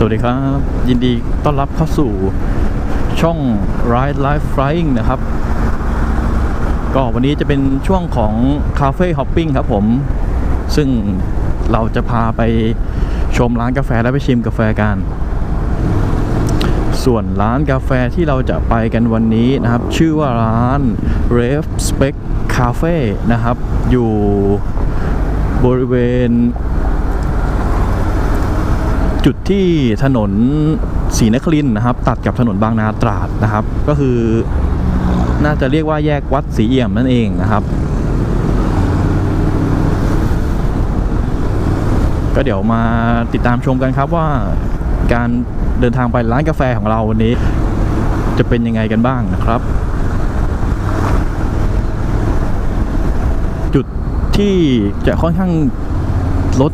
สวัสดีครับ ยินดีต้อนรับเข้าสู่ช่อง Ride Life Flying นะครับ ก็วันนี้จะเป็นช่วงของคาเฟ่ฮอปปิ้งครับผม ซึ่งเราจะพาไปชมร้านกาแฟและไปชิมกาแฟกัน ส่วนร้านกาแฟที่เราจะไปกันวันนี้นะครับ ชื่อว่าร้าน Rave Spec Cafe นะครับ อยู่บริเวณ จุดที่ถนนศรีนครินนะครับ ตัดกับถนนบางนาตราดนะครับ ก็คือน่าจะเรียกว่าแยกวัดศรีเอี่ยมนั่นเองนะครับ ก็เดี๋ยวมาติดตามชมกันครับว่าการเดินทางไปร้านกาแฟของเราวันนี้ จะเป็นยังไงกันบ้างนะครับ จุดที่จะค่อนข้างรถ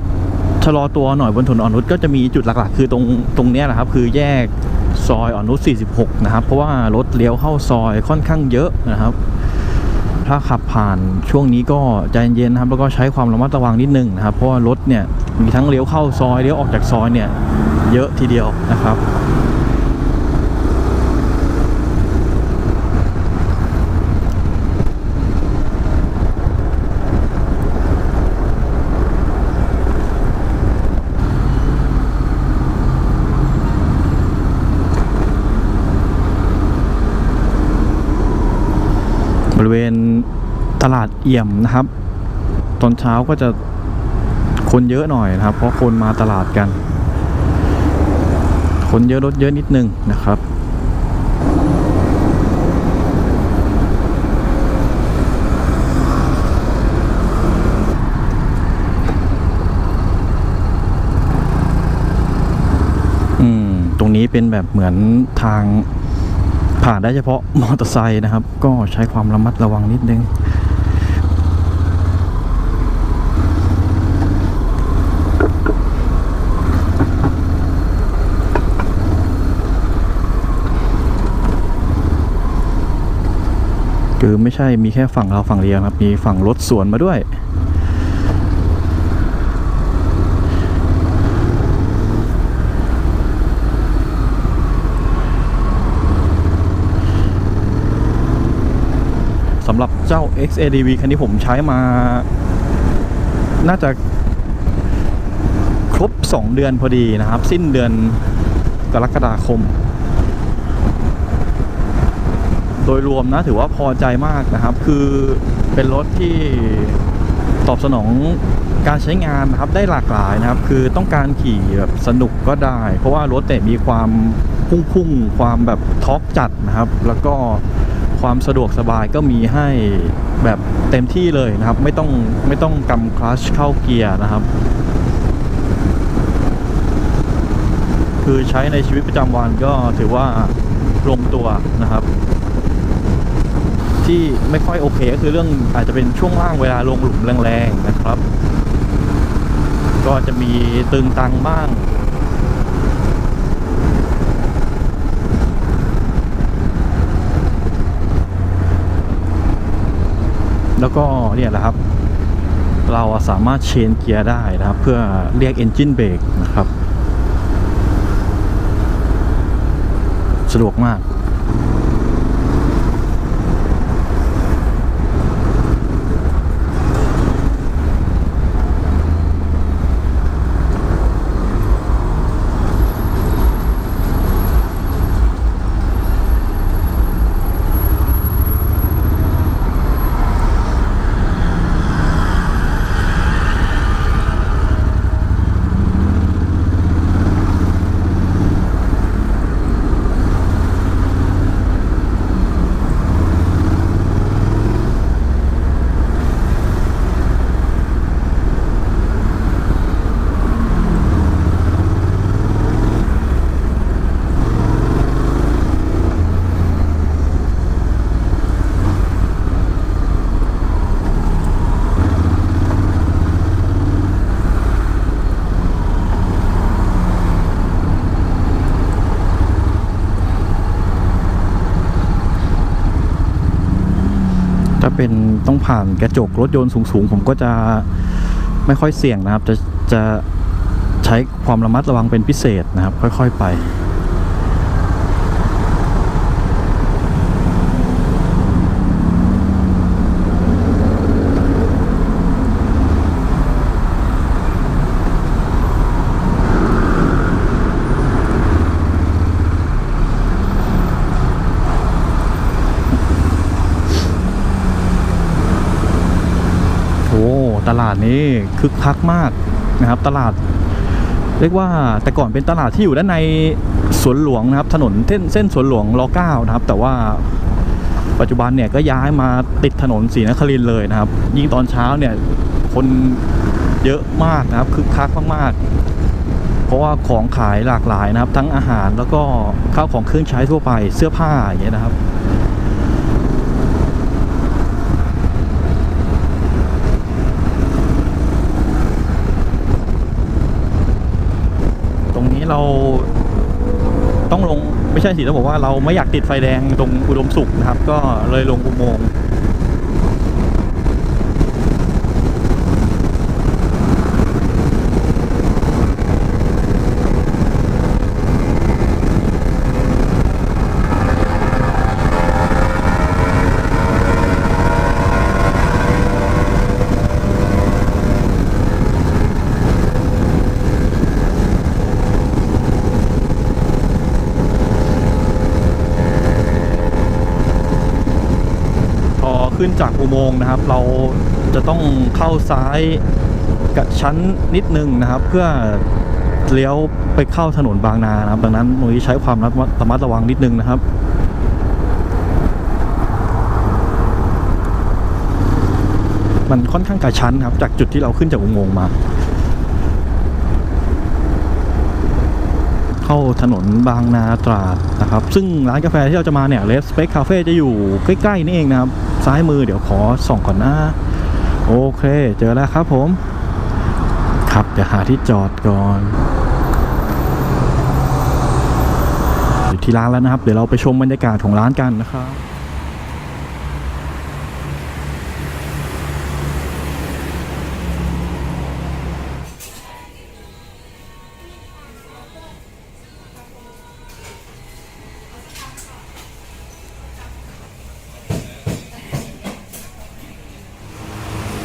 ชะลอตัวหน่อยบนถนนอ่อนนุชก็จะมีจุดหลักๆ คือตรงตรงเนี้ยแหละครับ คือแยกซอยอ่อนนุช46 นะครับ เพราะว่ารถเลี้ยวเข้าซอยค่อนข้างเยอะนะครับ ถ้าขับผ่านช่วงนี้ก็ใจเย็นๆนะครับ แล้วก็ใช้ความระมัดระวังนิดนึงนะครับ เพราะว่ารถเนี่ยมีทั้งเลี้ยวเข้าซอยเลี้ยวออกจากซอยเนี่ยเยอะทีเดียวนะครับ เวณตลาดเอี่ยมนะครับ ตอนเช้าก็จะคนเยอะหน่อยนะครับ เพราะคนมาตลาดกัน คนเยอะรถเยอะนิดนึงนะครับอืมตรงนี้เป็นแบบเหมือนทาง ผ่านได้เฉพาะมอเตอร์ไซค์นะครับ ก็ใช้ความระมัดระวังนิดนึงคือไม่ใช่มีแค่ฝั่งเราฝั่งเดียวครับ มีฝั่งรถสวนมาด้วย สำหรับเจ้า XADV คันนี้ผมใช้มา น่าจะ ครบ 2 เดือนพอดีนะครับ สิ้นเดือนกรกฎาคม โดยรวมนะถือว่าพอใจมากนะครับ คือเป็นรถที่ตอบสนองการใช้งานนะครับได้หลากหลายนะครับ คือต้องการขี่แบบสนุกก็ได้ เพราะว่ารถแต่มีความพุ่งๆ ความแบบท็อกจัดนะครับ แล้วก็ ความสะดวกสบายก็มีให้แบบเต็มที่เลยนะครับ ไม่ต้องไม่ต้องกำคลัชเข้าเกียร์นะครับ คือใช้ในชีวิตประจำวันก็ถือว่าลงตัวนะครับ ที่ไม่ค่อยโอเคก็คือเรื่องอาจจะเป็นช่วงล่างเวลาลงหลุมแรงๆนะครับ ก็จะมีตึงตังบ้าง แล้วก็เนี่ยแหละครับ เราสามารถเชนเกียร์ได้นะครับ เพื่อเรียก Engine Brake นะครับ สะดวกมาก ถ้าเป็นต้องผ่านกระจกรถยนต์สูงๆ ผมก็จะไม่ค่อยเสี่ยงนะครับ จะจะใช้ความระมัดระวังเป็นพิเศษนะครับ ค่อย ๆ ไป โอ้ตลา ดนี้คึกคักมากนะครับ ตลาด เรียกว่าแต่ก่อนเป็นตลาดที่อยู่ด้านในสวนหลวงนะครับ ถนนเส้นเส้นสวนหลวงรเก้านะครับ แต่ว่าปัจจุบันเนี่ยก็ย้ายมาติดถนนศรีนครินทร์เลยนะครับ ยิ่งตอนเช้าเนี่ยคนเยอะมากนะครับคึกคักมากๆ เพราะว่าของขายหลากหลายนะครับ ทั้งอาหารแล้วก็ข้าวของเครื่องใช้ทั่วไปเสื้อผ้าอย่างเงี้ยนะครับ ตรงนี้ เราต้องลงไม่ใช่สิต้องบอกว่าเราไม่อยากติดไฟแดงตรงอุดมสุขนะครับ ก็เลยลงอุโมงค์พอ ขึ้นจากอุโมงค์นะครับ เราจะต้องเข้าซ้ายกับชั้นนิดนึงนะครับ เพื่อเลี้ยวไปเข้าถนนบางนานะครับ ดังนั้นหนุ้ยใช้ความระมัดระมัดระวังนิดนึงนะครับมันค่อนข้างกระชั้นครับ จากจุดที่เราขึ้นจากอุโมงค์มา เข้าถนนบางนาตราดนะครับ ซึ่งร้านกาแฟที่เราจะมาเนี่ยเลสเปคคาเฟ่จะอยู่ใกล้ ๆ นี่เองนะครับ ซ้ายมือเดี๋ยวขอส่องก่อนนะโอเค เจอแล้วครับผม ครับเดี๋ยวหาที่จอดก่อนอยู่ที่ร้านแล้วนะครับ เดี๋ยวเราไปชมบรรยากาศของร้านกันนะครับ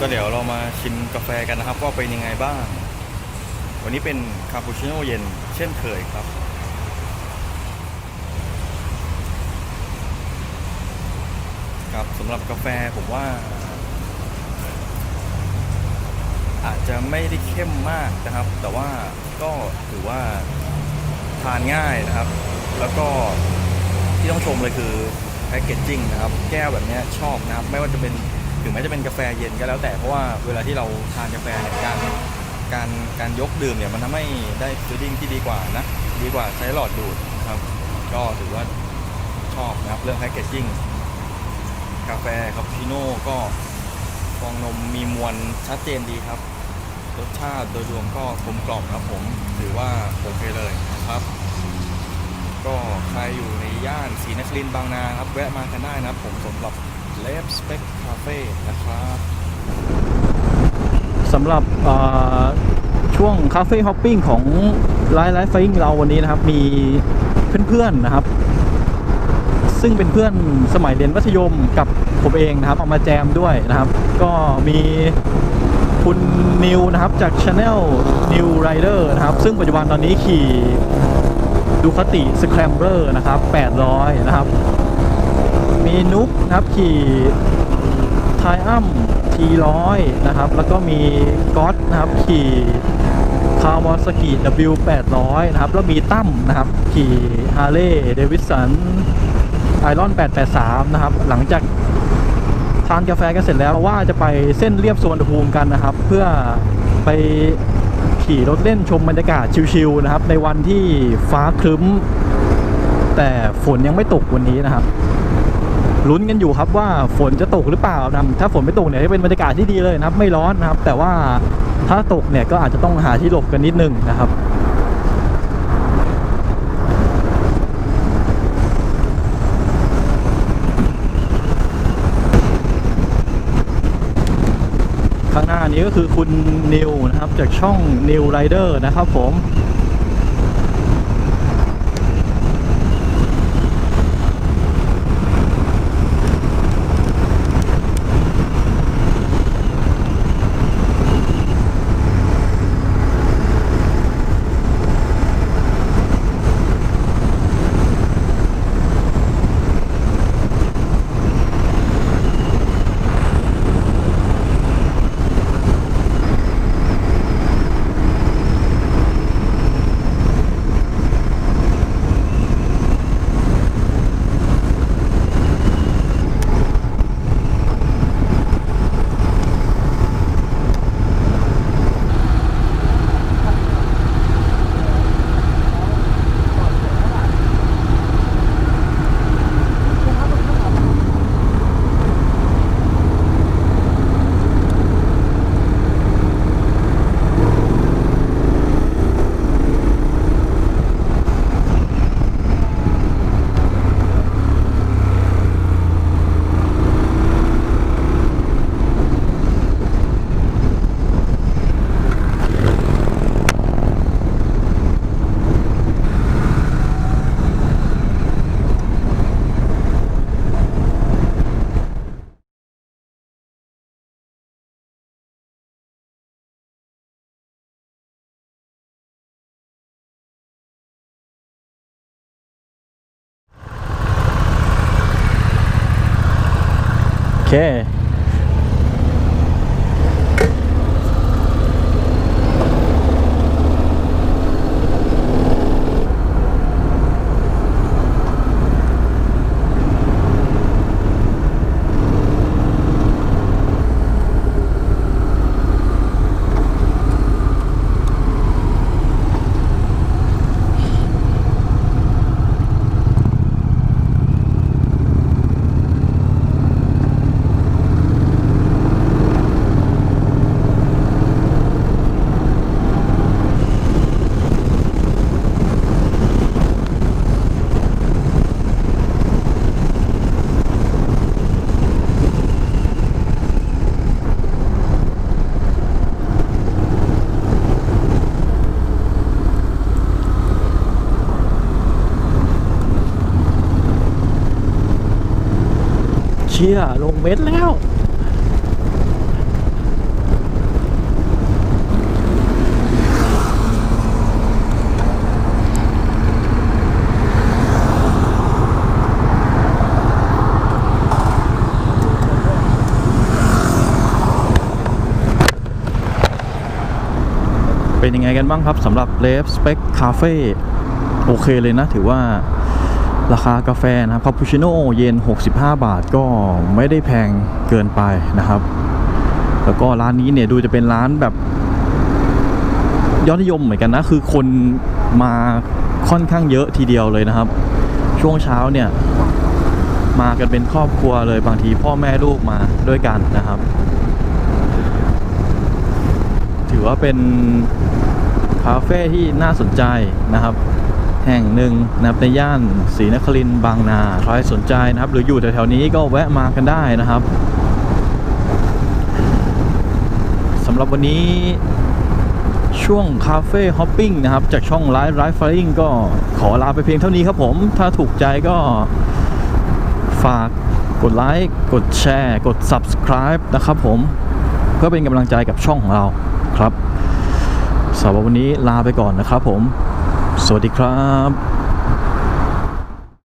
ก็เดี๋ยวเรามาชิมกาแฟกันนะครับว่าเป็นยังไงบ้าง วันนี้เป็นคาปูชิโน่เย็นเช่นเคยครับ ครับสำหรับกาแฟผมว่า อาจจะไม่ได้เข้มมากนะครับ แต่ว่าก็ถือว่าทานง่ายนะครับ แล้วก็ที่ต้องชมเลยคือแพคเกจจิ้งนะครับ แก้วแบบนี้ชอบนะครับ ไม่ว่าจะเป็น ถึงแม้จะเป็นกาแฟเย็นก็แล้วแต่เพราะว่าเวลาที่เราทานกาแฟเนี่ยการการการยกดื่มเนี่ยมันทำให้ได้ฟีลลิ่งที่ดีกว่านะดีกว่าใช้หลอดดูดนะครับ ก็ถือว่าชอบนะครับเรื่องแพคเกจจิ้งกาแฟคาปูชิโน่ก็ฟองนมมีมวลชัดเจนดีครับรสชาติโดยรวมก็กลมกล่อมครับผมถือว่าโอเคเลยนะครับ ก็ใครอยู่ในย่านศรีนครินทร์บางนาครับแวะมากันได้นะครับผมสำหรับ เลฟสเป c คาเฟ่นะครับสำหรับช่วงคาเฟ่ฮอปปิ้งของไลฟ์ไลฟ์ไฟเราวันนี้นะครับ มีเพื่อนๆนะครับ ซึ่งเป็นเพื่อนสมัยเรียนมัธยมกับผมเองนะครับเอามาแจมด้วยนะครับ ก็มีคุณนิวนะครับจาก Channel New Rider นะครับ ซึ่งปัจจุบันตอนนี้ขี่ดูคติสแครมเบอร์นะครับ 800 นะครับ มีนุ๊กนะครับขี่ไทอัมทีร้อยนะครับ แล้วก็มีก๊อตนะครับขี่คาวาสกิ W800 นะครับ แล้วมีตั้มนะครับ ขี่ฮาร์เลย์เดวิสันไอรอน883 นะครับ หลังจากทานกาแฟกันเสร็จแล้วว่าจะไปเส้นเรียบสวนภูมิกันนะครับ เพื่อไปขี่รถเล่นชมบรรยากาศชิลๆนะครับ ในวันที่ฟ้าครึ้ม แต่ฝนยังไม่ตกวันนี้นะครับ ลุ้นกันอยู่ครับว่าฝนจะตกหรือเปล่านะถ้าฝนไม่ตกเนี่ยจะเป็นบรรยากาศที่ดีเลยนะครับ ไม่ร้อนนะครับ แต่ว่าถ้าตกเนี่ยก็อาจจะต้องหาที่หลบกันนิดนึงนะครับข้างหน้านี้ก็คือคุณนิวนะครับจากช่อง New Rider นะครับผม โชี่ยลงเม็ดแล้ว เป็นยังไงกันบ้างครับสำหรับเลฟสเป c คาเฟ่โอเคเลยนะถือว่า ราคากาแฟนะครับคาปูชิโน่เย็น 65 บาทก็ไม่ได้แพงเกินไปนะครับ แล้วก็ร้านนี้เนี่ยดูจะเป็นร้านแบบ ยอดนิยมเหมือนกันนะ คือคนมาค่อนข้างเยอะทีเดียวเลยนะครับ ช่วงเช้าเนี่ย มากันเป็นครอบครัวเลยบางทีพ่อแม่ลูกมาด้วยกันนะครับ ถือว่าเป็นคาเฟ่ที่น่าสนใจนะครับ แห่งหนึ่งนะครับในย่านศรีนครินบางนาใครสนใจนะครับ หรืออยู่แถวๆนี้ก็แวะมากันได้นะครับสำหรับวันนี้ช่วงคาเฟ่ฮอปปิ้งนะครับ จากช่องไลฟ์ไลฟ์ฟลิงก็ขอลาไปเพียงเท่านี้ครับผม ถ้าถูกใจก็ฝากกดไลค์กดแชร์ กด subscribe นะครับผมเพื่อเป็นกำลังใจกับช่องของเราครับสำหรับวันนี้ลาไปก่อนนะครับผม สวัสดีครับ